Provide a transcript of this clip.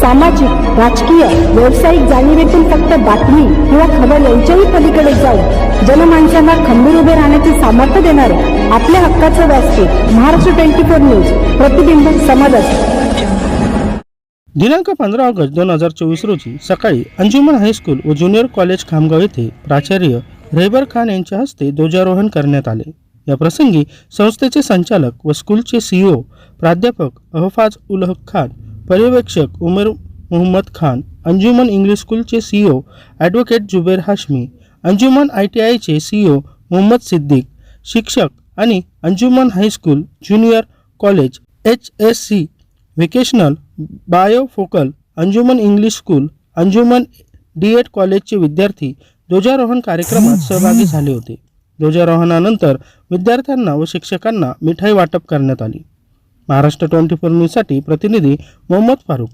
सामाजिक राजकीय व्यावसायिक जाणीवेतून फक्त बातमी किंवा खबर यांच्याही पलीकडे जाऊन जनमानसांना खंबीर उभे राहण्याचे सामर्थ्य देणारे आपल्या हक्काचं व्यासपीठ महाराष्ट्र ट्वेंटी फोर न्यूज प्रतिबिंब समाजात दिनांक पंधरा ऑगस्ट दोन हजार चोवीस रोजी सकाळी अंजुमन हायस्कूल व ज्युनियर कॉलेज खामगाव येथे प्राचार्य रेबर खान यांच्या हस्ते ध्वजारोहण करण्यात आले. या प्रसंगी संस्थेचे संचालक व स्कूलचे सीईओ प्राध्यापक अहफाज उल हक खान पर्यवेक्षक उमेर मोहम्मद खान अंजुमन इंग्लिश स्कूलचे CEO advocate Zuber Hashmi Anjuman I T आयचे सीईओ मोहम्मद सिद्दीक शिक्षक आणि Anjuman high school junior college H S C vocational bifocal Anjuman English school Anjuman D Ed कॉलेजचे विद्यार्थी ध्वजारोहण कार्यक्रमात सहभागी झाले होते. ध्वजारोहणानंतर विद्यार्थ्यांना व शिक्षकांना मिठाई वाटप करण्यात आली. महाराष्ट्र ट्वेंटी फोर न्यूजसाठी प्रतिनिधी मोहम्मद फारूक.